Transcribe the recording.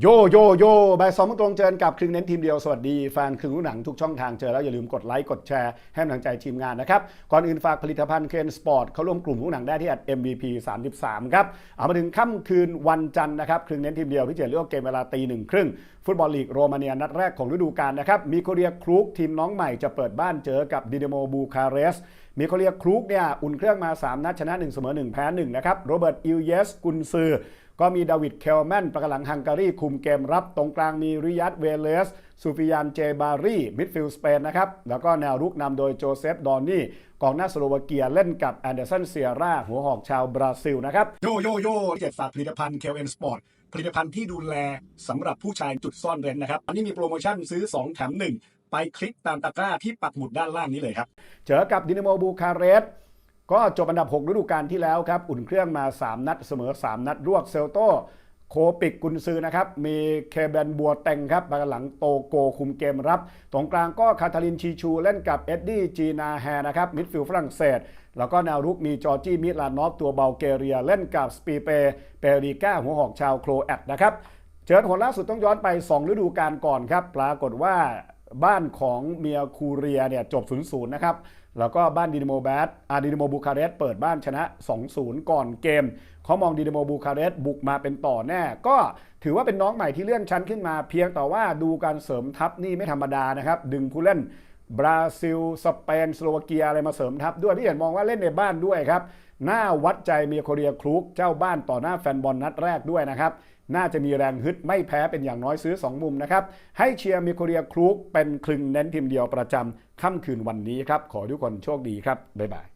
โยโยโยบ่ายสองตรงเจอกับครึ่งเน้นทีมเดียว สวัสดีแฟนครึ่งรู้หนังทุกช่องทางเจอแล้วอย่าลืมกดไลค์กดแชร์ให้กำลังใจทีมงานนะครับ ก่อนอื่นฝากผลิตภัณฑ์เคนสปอร์ตเขาร่วมกลุ่มรู้หนังได้ที่ MVP 33 ครับ เอามาถึงค่ำคืนวันจันทร์นะครับครึ่งเน้นทีมเดียวพี่เจเลือกเกมเวลาตีหนึ่งครึ่ง ฟุตบอลลีกโรมาเนียนัดแรกของฤดูกาลนะครับมีโคเรียครูกทีมน้องใหม่จะเปิดบ้านเจอกับดินโมบูคาเรสมีโคเรียครูกเนี่ยอุ่นเครื่องมา 3 นัดชนะ 1 เสมอ 1 แพ้ 1 นะครับโรเบิร์ตอิลเยสกุนซือก็มีดาวิดเคลแมนประกหลังฮังการีคุมเกมรับตรงกลางมีริยัตเวเลสซูฟิยานเจบารีมิดฟิลด์สเปนนะครับ แล้วก็แนวรุกนำโดยโจเซฟ ดอนนี่กองหน้าสโลวาเกียเล่นกับแอนเดอร์สันเซียร่าหัวหอกชาวบราซิลนะครับ โยโยโยเจ็ดฝากผลิตภัณฑ์เคลเอ็นสปอร์ตผลิตภัณฑ์ที่ดูแลสำหรับผู้ชายจุดซ่อนเร้นนะครับอันนี้มีโปรโมชั่นซื้อ 2 แถม 1 ไปคลิกตามตะกร้าที่ปักหมุดด้านล่างนี้เลยครับเจอกับดินาโมบูคาเรสก็จบอันดับ 6 ฤดูกาลที่แล้วครับ อุ่นเครื่องมา 3 นัดเสมอ 3 นัดรวดเซลโต โคปิกกุนซือนะครับ มีเคเบนบัวเต็งครับบาหลังโตโกคุมเกมรับ ตรงกลางก็คาทาลินชีชูเล่นกับเอ็ดดี้จีนาแฮนะครับ มิดฟิลด์ฝรั่งเศส แล้วก็แนวรุกมีจอร์จี้มิลานอฟตัวเบลเกเรีย เล่นกับสปีเป เปริก้าหัวหอกชาวโครแอตนะครับ เจอผลล่าสุดต้องย้อนไป 2 ฤดูกาลก่อนครับ ปรากฏว่า บ้านของเมียคูเรียเนี่ยจบ 0-0 นะครับ แล้วก็บ้านดินโมแบดอาดินโมบูคาเรสต์เปิดบ้านชนะ 2-0 ก่อนเกม เขามองดินโมบูคาเรสต์บุกมาเป็นต่อแน่ ก็ถือว่าเป็นน้องใหม่ที่เลื่อนชั้นขึ้นมา เพียงแต่ว่าดูการเสริมทัพนี่ไม่ธรรมดานะครับ ดึงผู้เล่น บราซิล สเปน สโลวาเกียอะไรมาเสริมทัพด้วยพี่เห็นมองว่าเล่นในบ้านด้วยครับ หน้าวัดใจเมียโคเรียครุกเจ้าบ้านต่อหน้าแฟนบอลนัดแรกด้วยนะครับ น่าจะมีแรงฮึดไม่แพ้เป็นอย่างน้อยซื้อ 2 มุมนะครับ ให้เชียร์เมียโคเรียครุกเป็นคลึงเน้นทีมเดียวประจำค่ำคืนวันนี้ครับ ขอทุกคนโชคดีครับ บ๊ายบาย